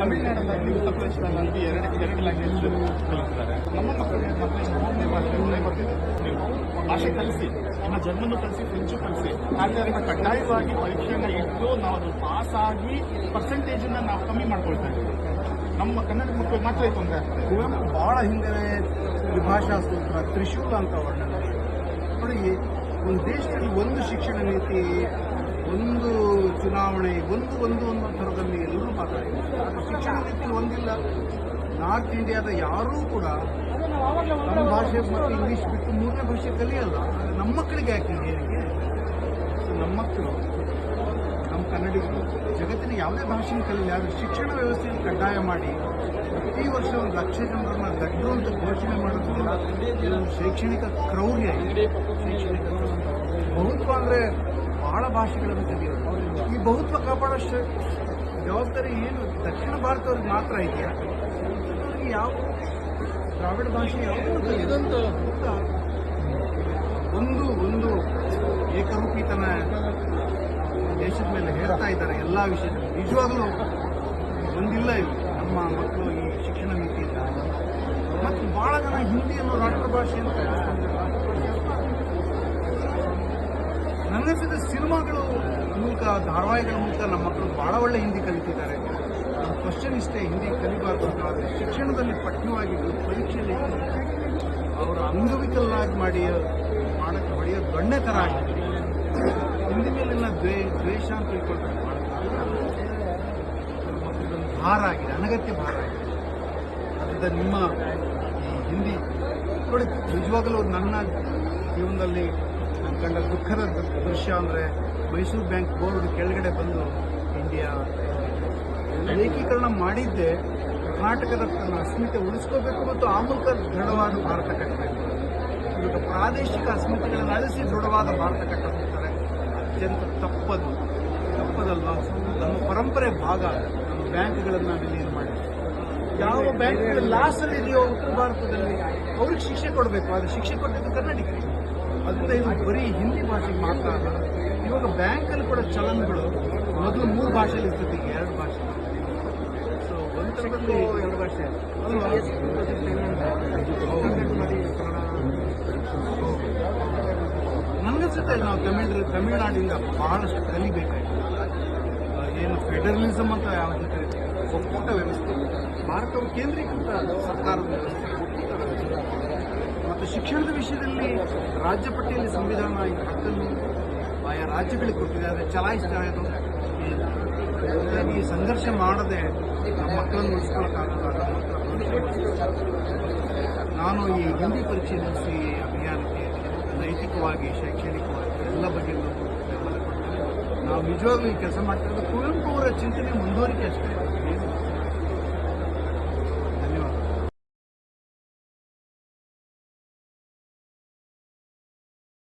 ತಮಿಳುನಾಡಲ್ಲಿ ಉತ್ತರ ಪ್ರದೇಶದಲ್ಲಿ ಎರಡು ಎರಡು ಲ್ಯಾಂಗ್ವೇಜ್ ಕಲಿಸ್ತಾರೆ ನಮ್ಮ ಮಕ್ಕಳಿಗೆ ಮತ್ತೆ ಮೂರನೇ ಭಾಷೆ ಬರ್ತಿದೆ ನೀವು ಭಾಷೆ ಕಲಿಸಿ ನಮ್ಮ ಜನ್ಮನ್ನು ಕಲಿಸಿ ಫ್ರೆಂಚು ಕಲಿಸಿ ಅದನ್ನ ಕಡ್ಡಾಯವಾಗಿ ಪರೀಕ್ಷೆಯನ್ನು ಇಟ್ಟು ನಾವು ಅದು ಪಾಸ್ ಆಗಿ ಪರ್ಸೆಂಟೇಜನ್ನ ನಾವು ಕಮ್ಮಿ ಮಾಡ್ಕೊಳ್ತಾ ಇದ್ದೀವಿ ನಮ್ಮ ಕನ್ನಡ ಮಕ್ಕಳು ಮಾತ್ರ ತೊಂದರೆ ಆಗ್ತದೆ ಬಹಳ ಹಿಂದೆ ತ್ರಿಭಾಷಾ ಸೂತ್ರ ತ್ರಿಶೂಲ ಅಂತ ವರ್ಣನೆ ನೋಡಿ ಒಂದು ದೇಶದಲ್ಲಿ ಒಂದು ಶಿಕ್ಷಣ ನೀತಿ ಒಂದು ಚುನಾವಣೆ ಒಂದು ಒಂದು ಒಂದು ಥರದಲ್ಲಿ ಎಲ್ಲರೂ ಮಾತಾಡಿದ್ದಾರೆ. ಶಿಕ್ಷಣ ನೀತಿ ಒಂದಿಲ್ಲ. ನಾರ್ತ್ ಇಂಡಿಯಾದ ಯಾರೂ ಕೂಡ ನಮ್ಮ ಭಾಷೆ ಮತ್ತು ಇಂಗ್ಲೀಷ್ ಬಿಟ್ಟು ಮೂರನೇ ಭಾಷೆ ಕಲಿಯಲ್ಲ. ನಮ್ಮ ಮಕ್ಕಳಿಗೆ ಯಾಕೆ ಹೇಗೆ? ನಮ್ಮ ಮಕ್ಕಳು, ನಮ್ಮ ಕನ್ನಡಿಗರು ಜಗತ್ತಿನ ಯಾವುದೇ ಭಾಷೆನ ಕಲಿಯಲಿ ಆದರೆ ಶಿಕ್ಷಣ ವ್ಯವಸ್ಥೆಯನ್ನು ಕಡ್ಡಾಯ ಮಾಡಿ ಪ್ರತಿ ವರ್ಷ ಒಂದು ಲಕ್ಷ ಜನರನ್ನ ದಡ್ಡರು ಅಂತ ಘೋಷಣೆ ಮಾಡೋದ್ರಿಂದ ಶೈಕ್ಷಣಿಕ ಕ್ರೌರ್ಯ ಶೈಕ್ಷಣಿಕ. ಬಹುತ್ವ ಅಂದರೆ ಬಹಳ ಭಾಷೆಗಳನ್ನು ಕಲಿಯೋದು ಈ ಬಹುತ್ವ ಕಾಪಾಡೋಷ್ಟು ಜವಾಬ್ದಾರಿ ಏನು ದಕ್ಷಿಣ ಭಾರತವ್ರಿಗೆ ಮಾತ್ರ ಇದೆಯಾ? ಅವ್ರಿಗೆ ಯಾವ ದ್ರಾವಿಡ ಭಾಷೆ ಯಾವುದು ಇದೊಂದು ಒಂದು ಒಂದು ಏಕರೂಪಿತನ ದೇಶದ ಮೇಲೆ ಹೇಳ್ತಾ ಇದ್ದಾರೆ ಎಲ್ಲ ವಿಷಯದಲ್ಲಿ. ನಿಜವಾಗ್ಲೂ ಒಂದಿಲ್ಲ ಇಲ್ಲಿ ನಮ್ಮ ಮಕ್ಕಳು ಈ ಶಿಕ್ಷಣ ನೀತಿಯಿಂದ. ಮತ್ತು ಭಾಳ ಜನ ಹಿಂದಿಯನ್ನು ರಾಷ್ಟ್ರ ಭಾಷೆ ಅಂತ ನನಗನ್ಸಿದ ಸಿನಿಮಾಗಳು ಮೂಲಕ, ಧಾರಾವಾಹಿಗಳ ಮೂಲಕ ನಮ್ಮ ಮಕ್ಕಳು ಬಹಳ ಒಳ್ಳೆ ಹಿಂದಿ ಕಲಿತಿದ್ದಾರೆ. ಕ್ವಶನ್ ಇಷ್ಟೇ, ಹಿಂದಿ ಕಲಿಬಾರ್ದು ಅಂತ. ಆದರೆ ಶಿಕ್ಷಣದಲ್ಲಿ ಪಠ್ಯವಾಗಿ ಪರೀಕ್ಷೆಯಲ್ಲಿ ಅವರ ಅಂಗವಿಕಲನಾಗಿ ಮಾಡಿ ಮಾಡಕ್ಕೆ ಹೊಡೆಯೋ ದೊಣ್ಣೆ ಥರ ಆಗಿದೆ. ಹಿಂದಿ ಮೇಲಿನ ದ್ವೇ, ದ್ವೇಷ ಅಂತ ತಿಳ್ಕೊಳ್ತಾರೆ. ಭಾರ ಆಗಿದೆ, ಅನಗತ್ಯ ಭಾರ ಆಗಿದೆ. ಅದರಿಂದ ನಿಮ್ಮ ಹಿಂದಿ, ನೋಡಿ, ನಿಜವಾಗಲೂ ನನ್ನ ಜೀವನದಲ್ಲಿ ಕಂಡ ದುಃಖದ ದೃಶ್ಯ ಅಂದರೆ ಮೈಸೂರು ಬ್ಯಾಂಕ್ ಬೋರ್ಡ್ ಕೆಳಗಡೆ ಬಂದು ಇಂಡಿಯಾ ಏಕೀಕರಣ ಮಾಡಿದ್ದೆ, ಕರ್ನಾಟಕದ ತನ್ನ ಅಸ್ಮಿತೆ ಉಳಿಸ್ಕೋಬೇಕು ಮತ್ತು ಆ ಮೂಲಕ ದೃಢವಾದ ಭಾರತ ಕಟ್ಟಬೇಕು. ಇವಾಗ ಪ್ರಾದೇಶಿಕ ಅಸ್ಮಿತೆಗಳನ್ನು ಅಳಿಸಿ ದೃಢವಾದ ಭಾರತ ಕಟ್ಟಬೇಕಾರೆ ಅತ್ಯಂತ ತಪ್ಪದು. ತಪ್ಪದಲ್ವಾ ನಮ್ಮ ಪರಂಪರೆ ಭಾಗ ನಮ್ಮ ಬ್ಯಾಂಕ್ಗಳನ್ನು ವಿಲೀನ ಮಾಡಿ ಯಾವ ಬ್ಯಾಂಕ್ಗಳು ಲಾಸ್ ಅಲ್ಲಿ ಇದೆಯೋ ಉತ್ತರ ಭಾರತದಲ್ಲಿ, ಅವ್ರಿಗೆ ಶಿಕ್ಷೆ ಕೊಡಬೇಕು, ಆದರೆ ಶಿಕ್ಷೆ ಕೊಟ್ಟಿದ್ದು ಕನ್ನಡಿಗರಿಗೆ. ಇದು ಬರೀ ಹಿಂದಿ ಭಾಷೆಗೆ ಮಾತ್ರ ಇವಾಗ ಬ್ಯಾಂಕಲ್ಲಿ ಕೂಡ ಚಲನ್ಗಳು ಮೊದಲು ಮೂರು ಭಾಷೆಯಲ್ಲಿ ಇರ್ತದೆ ಈಗ ಎರಡು ಭಾಷೆ. ಸೊ ಒಂದು ಎರಡು ಭಾಷೆ. ನನಗನ್ಸುತ್ತೆ ನಾವು ತಮಿಳ್, ತಮಿಳುನಾಡಿಂದ ಬಹಳಷ್ಟು ಕಲಿಬೇಕಾಯ್ತು. ಏನು ಫೆಡರಲಿಸಮ್ ಅಂತ ಯಾವುದು ಕರಿತೀವಿ ಒಕ್ಕೂಟ ವ್ಯವಸ್ಥೆ. ಭಾರತವು ಕೇಂದ್ರೀಕೃತ ಸರ್ಕಾರದ ವ್ಯವಸ್ಥೆ. ಮತ್ತು ಶಿಕ್ಷಣದ ವಿಷಯದಲ್ಲಿ ರಾಜ್ಯ ಪಟ್ಟಿಯಲ್ಲಿ ಸಂವಿಧಾನ ಈ ಹಕ್ಕನ್ನು ಆಯಾ ರಾಜ್ಯಗಳಿಗೆ ಕೊಟ್ಟಿದೆ, ಆದರೆ ಚಲಾಯಿಸ್ತಾ. ಹಾಗಾಗಿ ಈ ಸಂಘರ್ಷ ಮಾಡದೆ ನಮ್ಮ ಮಕ್ಕಳನ್ನು ಉಳಿಸ್ಕೊಳ್ಳೋಕ್ಕಾಗಲ್ಲ ನಾನು ಈ ಹಿಂದಿ ಪರೀಕ್ಷೆ ನಡೆಸಿ ಅಭಿಯಾನಕ್ಕೆ ನೈತಿಕವಾಗಿ, ಶೈಕ್ಷಣಿಕವಾಗಿ ಎಲ್ಲ ಬಗ್ಗೆ ನಾವು ನಿಜವಾಗ್ಲೂ ಈ ಕೆಲಸ ಮಾಡ್ತಿರೋದು ಕುವೆಂಪು ಅವರ ಚಿಂತನೆ ಮುಂದುವರಿಕೆ ಅಷ್ಟೇ